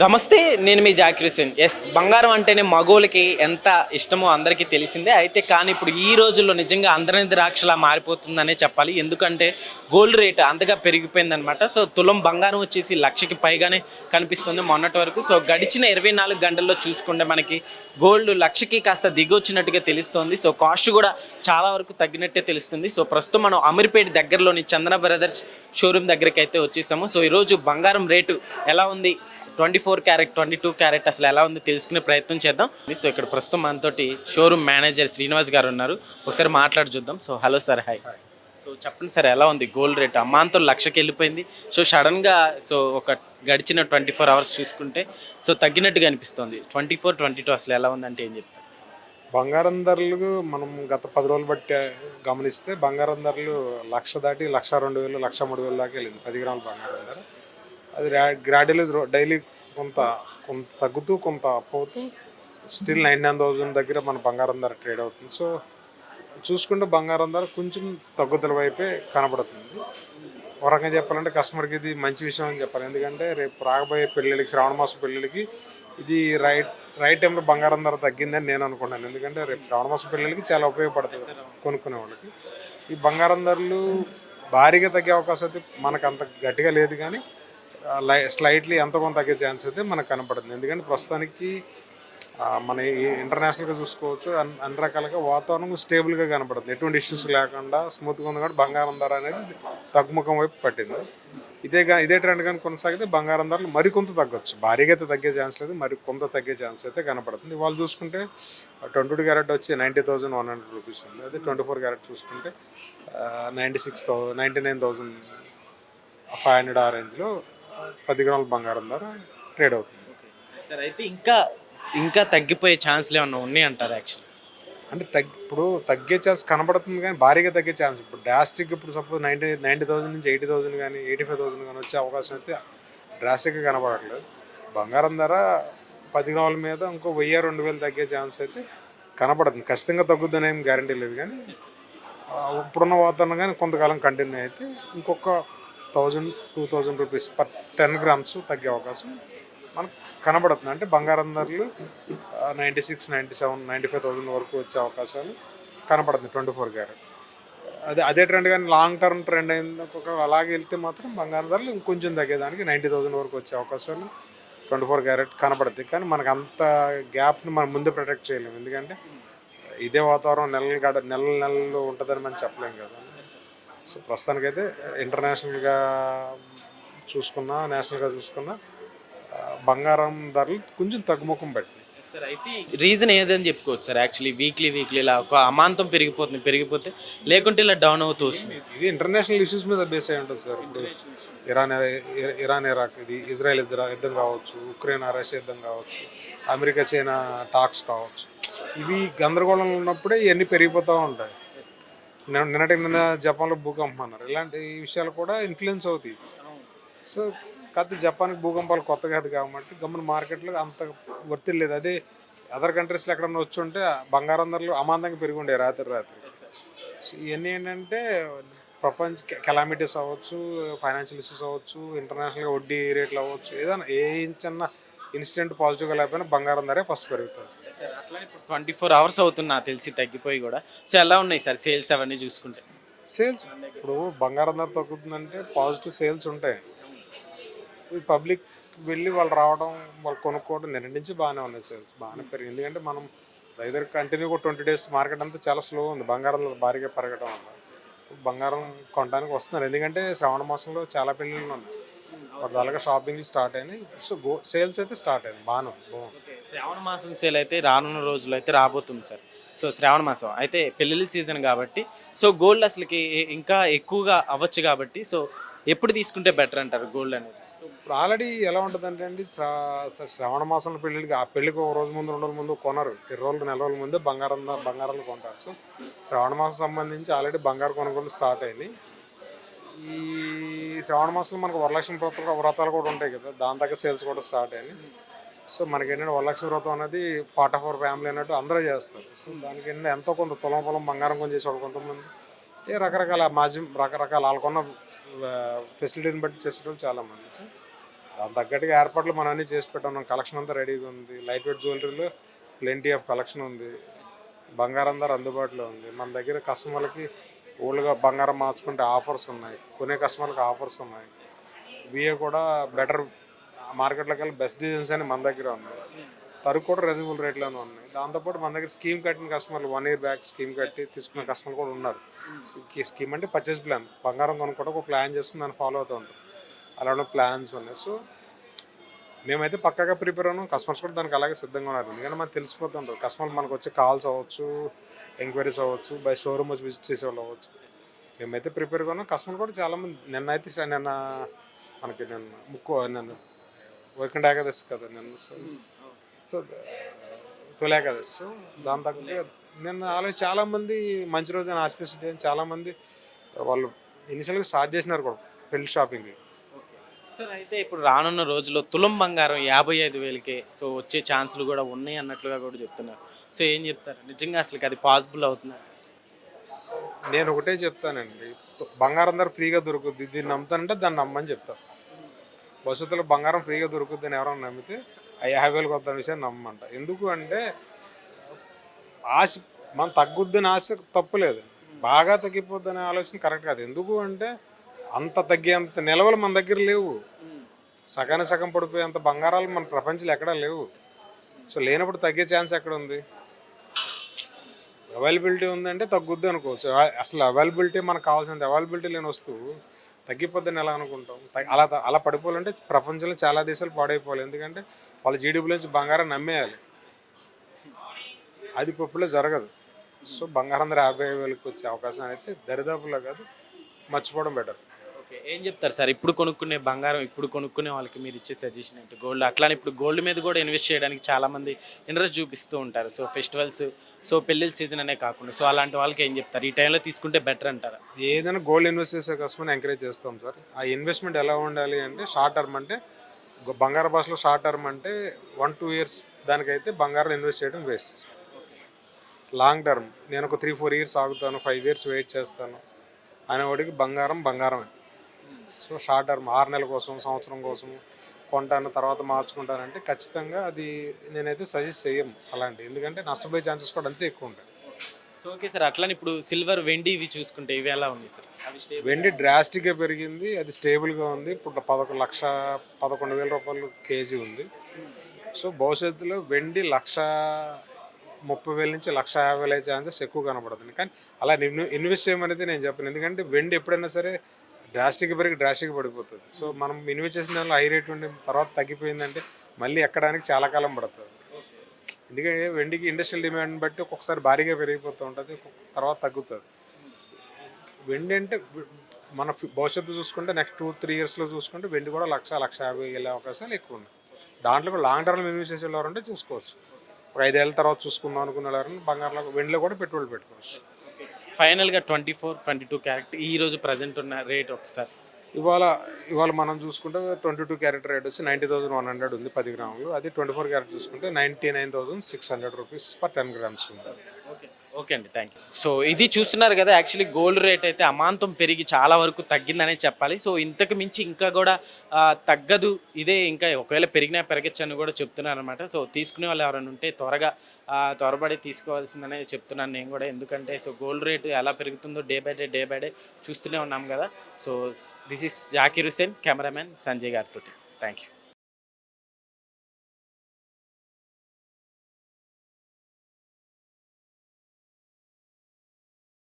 నమస్తే నేను మీ జాకిర్ హుసేన్ ఎస్ బంగారం అంటేనే మగోళ్ళకి ఎంత ఇష్టమో అందరికీ తెలిసిందే. అయితే కానీ ఇప్పుడు ఈ రోజుల్లో నిజంగా అందరిని ద్రాక్షలా మారిపోతుందనే చెప్పాలి. ఎందుకంటే గోల్డ్ రేట్ అంతగా పెరిగిపోయిందనమాట సో తులం బంగారం వచ్చేసి లక్షకి పైగానే కనిపిస్తుంది మొన్నటి వరకు. సో గడిచిన ఇరవై నాలుగు గంటల్లో చూసుకుంటే మనకి గోల్డ్ లక్షకి కాస్త దిగొచ్చినట్టుగా తెలుస్తోంది. సో కాస్ట్ కూడా చాలా వరకు తగ్గినట్టే తెలుస్తుంది. సో ప్రస్తుతం మనం అమీర్పేట దగ్గరలోని చందన బ్రదర్స్ షోరూమ్ దగ్గరికి అయితే వచ్చేసాము. సో ఈరోజు బంగారం రేటు ఎలా ఉంది? Twenty four carat twenty two carat అసలు ఎలా ఉంది తెలుసుకునే ప్రయత్నం చేద్దాం. సో ఇక్కడ ప్రస్తుతం మనతోటి షోరూమ్ మేనేజర్ శ్రీనివాస్ గారు ఉన్నారు. ఒకసారి మాట్లాడి చూద్దాం. So hello sir hi. So చెప్పండి సార్ ఎలా ఉంది గోల్డ్ రేట్? అమ్మాంతో లక్షకి వెళ్ళిపోయింది. సో సడన్గా సో ఒక గడిచిన ట్వంటీ ఫోర్ అవర్స్ చూసుకుంటే సో తగ్గినట్టుగా అనిపిస్తుంది. ట్వంటీ ఫోర్ ట్వంటీ టూ అసలు ఎలా ఉందంటే ఏం చెప్తారు? బంగారం ధరలు మనం గత పది రోజులు బట్టి గమనిస్తే బంగారం ధరలు లక్ష దాటి లక్ష రెండు వేలు లక్ష మూడు వేలు దాకా వెళ్ళింది. పది గ్రాముల బంగారం ధర. అది గ్రాడ్యువల్లీ డైలీ కొంత కొంత తగ్గుతూ కొంత అప్ అవుతూ స్టిల్ నైన్ నైన్ థౌజండ్ దగ్గర మన బంగారం ధర ట్రేడ్ అవుతుంది. సో చూసుకుంటే బంగారం ధర కొంచెం తగ్గుదల వైపే కనబడుతుంది. ఒక రకంగా చెప్పాలంటే కస్టమర్కి ఇది మంచి విషయం అని చెప్పాలి. ఎందుకంటే రేపు రాబోయే పెళ్ళిళ్ళకి శ్రావణ మాసం పెళ్ళిళ్ళకి ఇది రైట్ రైట్ టైంలో బంగారం ధర తగ్గిందని నేను అనుకున్నాను ఎందుకంటే రేపు శ్రావణ మాసం పెళ్ళిళ్ళకి చాలా ఉపయోగపడుతుంది కొనుక్కునే వాళ్ళకి. ఈ బంగారం ధరలు భారీగా తగ్గే అవకాశం అయితే మనకు అంత గట్టిగా లేదు కానీ స్లైట్లీ ఎంత కొంత తగ్గే ఛాన్స్ అయితే మనకు కనపడుతుంది. ఎందుకంటే ప్రస్తుతానికి మన ఈ ఇంటర్నేషనల్గా చూసుకోవచ్చు అన్ని రకాలుగా వాతావరణం స్టేబుల్గా కనపడుతుంది. ఎటువంటి ఇష్యూస్ లేకుండా స్మూత్గా ఉంది కాబట్టి బంగారం ధర అనేది తగ్గుముఖం వైపు పట్టింది. ఇదే ఇదే ట్రెండ్ కానీ కొనసాగితే బంగారం ధరలు మరికొంత తగ్గొచ్చు. భారీగా అయితే తగ్గే ఛాన్స్ లేదు మరి కొంత తగ్గే ఛాన్స్ అయితే కనపడుతుంది. వాళ్ళు చూసుకుంటే ట్వంటీ టూ క్యారెట్ వచ్చి ninety thousand one hundred rupees ఉంది. అదే ట్వంటీ ఫోర్ క్యారెట్ చూసుకుంటే ninety six thou ninety nine thousand five hundred ఆ రేంజ్లో పది గ్రాముల బంగారం ధర ట్రేడ్ అవుతుంది. సార్ అయితే ఇంకా ఇంకా తగ్గిపోయే ఛాన్స్లు ఏమన్నా ఉన్నాయి అంటారు యాక్చువల్లీ అంటే తగ్గి ఇప్పుడు తగ్గే ఛాన్స్ కనబడుతుంది కానీ భారీగా తగ్గే ఛాన్స్. ఇప్పుడు డ్రాస్టిక్ ఇప్పుడు సపోజ్ నైంటీ నైంటీ థౌసండ్ నుంచి ఎయిటీ థౌసండ్ కానీ ఎయిటీ ఫైవ్ థౌసండ్ కానీ వచ్చే అవకాశం అయితే డ్రాస్టిక్గా కనబడట్లేదు. బంగారం ధర పది గ్రాముల మీద ఇంకో వెయ్యి రెండు వేలు తగ్గే ఛాన్స్ అయితే కనబడుతుంది. ఖచ్చితంగా తగ్గుద్దని ఏం గ్యారంటీ లేదు కానీ ఇప్పుడున్న వాతావరణం కానీ కొంతకాలం కంటిన్యూ అయితే ఇంకొక thousand two thousand rupees per ten grams తగ్గే అవకాశం మనకు కనబడుతుంది. అంటే బంగారం ధరలు ninety six ninety seven ninety five thousand వరకు వచ్చే అవకాశాలు కనపడుతుంది ట్వంటీ ఫోర్ క్యారెట్. అదే అదే ట్రెండ్ కానీ లాంగ్ టర్మ్ ట్రెండ్ అయింది ఒక అలాగే వెళ్తే మాత్రం బంగారం ధరలు ఇంకొంచెం తగ్గేదానికి నైంటీ థౌసండ్ వరకు వచ్చే అవకాశాలు ట్వంటీ ఫోర్ క్యారెట్ కనపడుతుంది. కానీ మనకు అంత గ్యాప్ని మనం ముందు ప్రొటెక్ట్ చేయలేము. ఎందుకంటే ఇదే వాతావరణం నెలలు గడ నెలలు నెలలు ఉంటుందని మనం చెప్పలేము కదా. సో ప్రస్తుతానికైతే ఇంటర్నేషనల్గా చూసుకున్నా నేషనల్గా చూసుకున్నా బంగారం ధరలు కొంచెం తగ్గుముఖం పెట్టినాయి. సార్ అయితే రీజన్ ఏదని చెప్పుకోవచ్చు సార్ యాక్చువల్లీ వీక్లీ వీక్లీ ఇలా ఒక అమాంతం పెరిగిపోతుంది పెరిగిపోతే లేకుంటే ఇలా డౌన్ అవుతూ వస్తుంది. ఇది ఇంటర్నేషనల్ ఇష్యూస్ మీద బేస్ అయి ఉంటుంది సార్ ఇప్పుడు ఇరాన్ ఇరాన్ ఇరాక్ ఇది ఇజ్రాయెల్ యుద్ధ- యుద్ధం కావచ్చు ఉక్రెయిన్ రష్యా యుద్ధం కావచ్చు అమెరికా చైనా టాక్స్ కావచ్చు. ఇవి గందరగోళంలో ఉన్నప్పుడే ఇవన్నీ పెరిగిపోతూ ఉంటాయి. నిన్న- నిన్నటి నిన్న జపాన్లో భూకంపం అన్నారు. ఇలాంటి విషయాలు కూడా ఇన్ఫ్లుయెన్స్ అవుతాయి. సో కాకపోతే జపాన్కి భూకంపాలు కొత్త కాదు కాబట్టి గమ్మున మార్కెట్లో అంత వర్తి లేదు. అదే అదర్ కంట్రీస్లో ఎక్కడన్నా వచ్చి ఉంటే బంగారం ధరలు అమాంతంగా పెరిగి ఉండే రాత్రి రాత్రి. సో ఇవన్నీ ఏంటంటే ప్రపంచ కెలామిటీస్ అవ్వచ్చు ఫైనాన్షియల్ ఇష్యూస్ అవ్వచ్చు ఇంటర్నేషనల్గా వడ్డీ రేట్లు అవ్వచ్చు ఏదైనా ఏ చిన్న ఇన్సిడెంట్ పాజిటివ్గా లేకపోయినా బంగారం ధరే ఫస్ట్ పెరుగుతుంది. సార్ అట్లానే ఇప్పుడు ట్వంటీ ఫోర్ అవర్స్ అవుతుంది నాకు తెలిసి తగ్గిపోయి కూడా. సో ఎలా ఉన్నాయి సార్ సేల్స్ అవన్నీ చూసుకుంటే? సేల్స్ ఇప్పుడు బంగారం ధర తగ్గుతుందంటే పాజిటివ్ సేల్స్ ఉంటాయి. పబ్లిక్ వెళ్ళి వాళ్ళు రావడం వాళ్ళు కొనుక్కోవడం నిన్న నుంచి బాగానే ఉన్నాయి సేల్స్ బాగానే పెరిగింది. ఎందుకంటే మనం దగ్గర కంటిన్యూగా ట్వంటీ డేస్ మార్కెట్ అంతా చాలా స్లో ఉంది. బంగారం భారీగా పెరగడం వల్ల. బంగారం కొనడానికి వస్తున్నారు. ఎందుకంటే శ్రావణ మాసంలో చాలా పెళ్ళిళ్ళు ఉన్నాయి. అలాగే షాపింగ్లు స్టార్ట్ అయినాయి. సో గో సేల్స్ అయితే స్టార్ట్ అయింది బాగానే ఉంది, బాగుంది శ్రావణ మాసం సేల్ అయితే రానున్న రోజులు అయితే రాబోతుంది సార్. సో శ్రావణ మాసం. అయితే పెళ్ళిళ్ళ సీజన్ కాబట్టి సో గోల్డ్ అసలుకి ఇంకా ఎక్కువగా అవ్వచ్చు కాబట్టి సో ఎప్పుడు తీసుకుంటే బెటర్ అంటారు గోల్డ్ అనేది? ఇప్పుడు ఆల్రెడీ ఎలా ఉంటుంది అంటే అండి శ్రా- శ్రావణ మాసంలో పెళ్ళికి ఆ పెళ్ళికి ఒక రోజు ముందు రెండు రోజుల ముందు కొనరు. ఇరవై రోజులు నెల రోజుల ముందే బంగారం బంగారాలు కొంటారు. సో శ్రావణ మాసం సంబంధించి ఆల్రెడీ బంగారు కొనుగోలు స్టార్ట్ అయినాయి ఈ శ్రావణ మాసంలో మనకు వరలక్ష్మి వ్రతాలు వ్రతాలు కూడా ఉంటాయి కదా దాని దగ్గర సేల్స్ కూడా స్టార్ట్ అయినాయి. సో మనకి ఏంటంటే వరలక్ష్మి వ్రతం అనేది పార్ట్ ఆఫ్ అవర్ ఫ్యామిలీ అన్నట్టు అందరూ చేస్తారు. సో దానికి ఏంటంటే ఎంతో కొంత పొలం పొలం బంగారం కొని చేసేవాడు కొంతమంది. ఏ రకరకాల మాధ్యం రకరకాల వాళ్ళకున్న ఫెసిలిటీని బట్టి చేసేటోళ్ళు చాలామంది. సో దాని తగ్గట్టుగా ఏర్పాట్లు మనం అన్నీ చేసి పెట్టాం. కలెక్షన్ అంతా రెడీగా ఉంది. లైట్ వెయిట్ జ్యువెలరీలో ప్లెంటీ ఆఫ్ కలెక్షన్ ఉంది. బంగారం ధర అందుబాటులో ఉంది. మన దగ్గర కస్టమర్లకి ఓల్డ్గా బంగారం మార్చుకుంటే ఆఫర్స్ ఉన్నాయి. కొనే కస్టమర్లకు ఆఫర్స్ ఉన్నాయి. బిఏ కూడా బెటర్ మార్కెట్లోకి వెళ్ళి బెస్ట్ డిజైన్స్ అని మన దగ్గర ఉన్నాయి. తరుకు కూడా రెజబుల్ రేట్లోనే ఉన్నాయి. దాంతోపాటు మన దగ్గర స్కీమ్ కట్టిన కస్టమర్లు వన్ ఇయర్ బ్యాక్ స్కీమ్ కట్టి తీసుకున్న కస్టమర్లు కూడా ఉన్నారు. స్కీమ్ అంటే పర్చేస్ ప్లాన్ బంగారం కొనుక్కోవడం ఒక ప్లాన్ చేస్తుంది దాన్ని ఫాలో అవుతూ ఉంటాం అలాంటి ప్లాన్స్ ఉన్నాయి. సో మేమైతే పక్కాగా ప్రిపేర్ ఉన్నాం కస్టమర్స్ కూడా దానికి అలాగే సిద్ధంగా ఉన్నారు. ఎందుకంటే మనకు తెలిసిపోతుంటారు కస్టమర్ మనకు వచ్చే కాల్స్ అవ్వచ్చు ఎంక్వైరీస్ అవ్వచ్చు బై షోరూమ్ వచ్చి విజిట్ చేసే వాళ్ళు అవ్వచ్చు. మేమైతే ప్రిపేర్గా ఉన్నాం. కస్టమర్ కూడా చాలామంది నిన్న అయితే నిన్న మనకి నిన్న ముక్కు నిన్న వైకుంఠ ఏకాదశి కదా నిన్న. సో సో తొలి ఏకాదశి సో దాని తగ్గ నిన్న అలాగే చాలామంది మంచి రోజు అని ఆస్పిస్తుంది అని చాలామంది వాళ్ళు ఇనిషియల్గా స్టార్ట్ చేసినారు కూడా పెళ్ళి షాపింగ్ సార్ అయితే ఇప్పుడు రానున్న రోజుల్లో తులం బంగారం యాభై ఐదు వేలకే సో వచ్చే ఛాన్సులు కూడా ఉన్నాయి అన్నట్లుగా కూడా చెప్తున్నారు. సో ఏం చెప్తారు? నిజంగా అసలు అది పాసిబుల్ అవుతుంది? నేను ఒకటే చెప్తానండి. బంగారం ధర ఫ్రీగా దొరుకుద్ది. దీన్ని నమ్ముతానంటే దాన్ని నమ్మని చెప్తాను భవిష్యత్తులో బంగారం ఫ్రీగా దొరుకుద్ది అని ఎవరైనా నమ్మితే ఆ యాభై వేలకు వద్ద విషయం నమ్మంట. ఎందుకు అంటే ఆశ మనం తగ్గుద్దని ఆశ తప్పులేదు. బాగా తగ్గిపోద్ది అనే ఆలోచన కరెక్ట్ కాదు. ఎందుకు అంటే అంత తగ్గేంత నిలవలు మన దగ్గర లేవు. సగానికి సగం పడిపోయేంత బంగారాలు మన ప్రపంచంలో ఎక్కడా లేవు. సో లేనప్పుడు తగ్గే ఛాన్స్ ఎక్కడ ఉంది అవైలబిలిటీ ఉందంటే తగ్గుద్ది అనుకోవచ్చు. అసలు అవైలబిలిటీ మనకు కావాల్సినంత అవైలబిలిటీ లేని వస్తువు తగ్గిపోద్దని ఎలా అనుకుంటాం? అలా అలా పడిపోవాలంటే ప్రపంచంలో చాలా దేశాలు పాడైపోవాలి. ఎందుకంటే వాళ్ళ జీడిపి నుంచి బంగారం నమ్మేయాలి. అది పప్పులో జరగదు. సో బంగారం ధర యాభై వేలకు వచ్చే అవకాశం అయితే దరిదాపులో కాదు మర్చిపోవడం బెటర్ ఓకే ఏం చెప్తారు సార్? ఇప్పుడు కొనుక్కునే బంగారం ఇప్పుడు కొనుక్కునే వాళ్ళకి మీరు ఇచ్చే సజెషన్ ఏంటి? గోల్డ్ అట్లానే ఇప్పుడు గోల్డ్ మీద కూడా ఇన్వెస్ట్ చేయడానికి చాలా మంది ఇంట్రెస్ట్ చూపిస్తూ ఉంటారు. సో ఫెస్టివల్స్ సో పెళ్ళిళ్ళ సీజన్ అనే కాకుండా. సో అలాంటి వాళ్ళకి ఏం చెప్తారు? ఈ టైంలో తీసుకుంటే బెటర్ అంటారా? ఏదైనా గోల్డ్ ఇన్వెస్ట్ చేసే కస్టమర్ని ఎంకరేజ్ చేస్తాం సార్. ఆ ఇన్వెస్ట్మెంట్ ఎలా ఉండాలి అంటే షార్ట్ టర్మ్ అంటే బంగారు భాషలో షార్ట్ టర్మ్ అంటే వన్ టూ ఇయర్స్ దానికైతే బంగారం ఇన్వెస్ట్ చేయడం వేస్ట్. Long term. నేను ఒక త్రీ ఫోర్ ఇయర్స్ ఆగుతాను ఫైవ్ ఇయర్స్ వెయిట్ చేస్తాను. అనేవాడికి బంగారం బంగారమే. So short term. ఆరు నెలల కోసం సంవత్సరం కోసం కొంటాను తర్వాత మార్చుకుంటానంటే ఖచ్చితంగా అది నేనైతే సజెస్ట్ చేయము అలాంటి. ఎందుకంటే నష్టపోయే ఛాన్సెస్ కూడా అంతే ఎక్కువ ఉంటాయి. సో ఓకే సార్ అట్లానే ఇప్పుడు సిల్వర్ వెండి ఇవి చూసుకుంటే ఇవి ఎలా ఉన్నాయి సార్ అవి వెండి డ్రాస్టిక్గా పెరిగింది. అది స్టేబుల్గా ఉంది. ఇప్పుడు పదకొండు లక్ష పదకొండు వేల రూపాయలు కేజీ ఉంది. సో భవిష్యత్తులో వెండి లక్ష ముప్పై వేల నుంచి లక్ష యాభై వేల ఛాన్సెస్ ఎక్కువ కనబడుతుంది కానీ అలా ఇన్వె- ఇన్వెస్ట్ చేయమనేది నేను చెప్పను. ఎందుకంటే వెండి ఎప్పుడైనా సరే డ్రాస్టిక్గా పెరిగి డ్రాస్టిక్గా పడిపోతుంది. సో మనం ఇన్వెస్ట్ చేసిన దానిలో హై రేట్ ఉండి తర్వాత తగ్గిపోయిందంటే మళ్ళీ ఎక్కడానికి చాలా కాలం పడుతుంది. ఎందుకంటే వెండికి ఇండస్ట్రియల్ డిమాండ్ బట్టి ఒక్కొక్కసారి భారీగా పెరిగిపోతూ ఉంటుంది తర్వాత తగ్గుతుంది. వెండి అంటే మన భవిష్యత్తు చూసుకుంటే నెక్స్ట్ టూ త్రీ ఇయర్స్లో చూసుకుంటే వెండి కూడా లక్ష లక్ష యాభై వెళ్ళే అవకాశాలు ఎక్కువ ఉన్నాయి. దాంట్లో కూడా లాంగ్ టర్మ్ ఇన్వెస్ట్ చేసే వాళ్ళంటే చూసుకోవచ్చు. ఒక ఐదేళ్ళ తర్వాత చూసుకుందాం అనుకున్నారంటే వాళ్ళని బంగారంలో వెండిలో కూడా పెట్రోల్ పెట్టుకోవచ్చు. ఫైనల్గా twenty four twenty two character ఈ రోజు ప్రజెంట్ ఉన్న రేట్ ఒకసారి. ఇవాళ ఇవాళ మనం చూసుకుంటే ట్వంటీ టూ క్యారెట్ రేట్ వచ్చి నైంటీ థౌసండ్ వన్ హండ్రెడ్ ఉంది పది గ్రాములు. అది ట్వంటీ ఫోర్ క్యారెట్ చూసుకుంటే ninety nine thousand six hundred rupees per ten grams ఉంది. ఓకే ఓకే అండి. Thank you. సో ఇది చూస్తున్నారు కదా యాక్చువల్లీ గోల్డ్ రేట్ అయితే అమాంతం పెరిగి చాలా వరకు తగ్గిందనే చెప్పాలి. సో ఇంతకు మించి ఇంకా కూడా తగ్గదు. ఇదే ఇంకా ఒకవేళ పెరిగినా పెరగచ్చని కూడా చెప్తున్నారు అనమాట సో తీసుకునే వాళ్ళు ఎవరైనా ఉంటే త్వరగా త్వరబడి త్వరపడి తీసుకోవాల్సిందనే చెప్తున్నాను నేను కూడా. ఎందుకంటే సో గోల్డ్ రేట్ ఎలా పెరుగుతుందో day by day day by day చూస్తూనే ఉన్నాం కదా. So this is Zakir Hussain cameraman Sanjay గారితో థ్యాంక్ యూ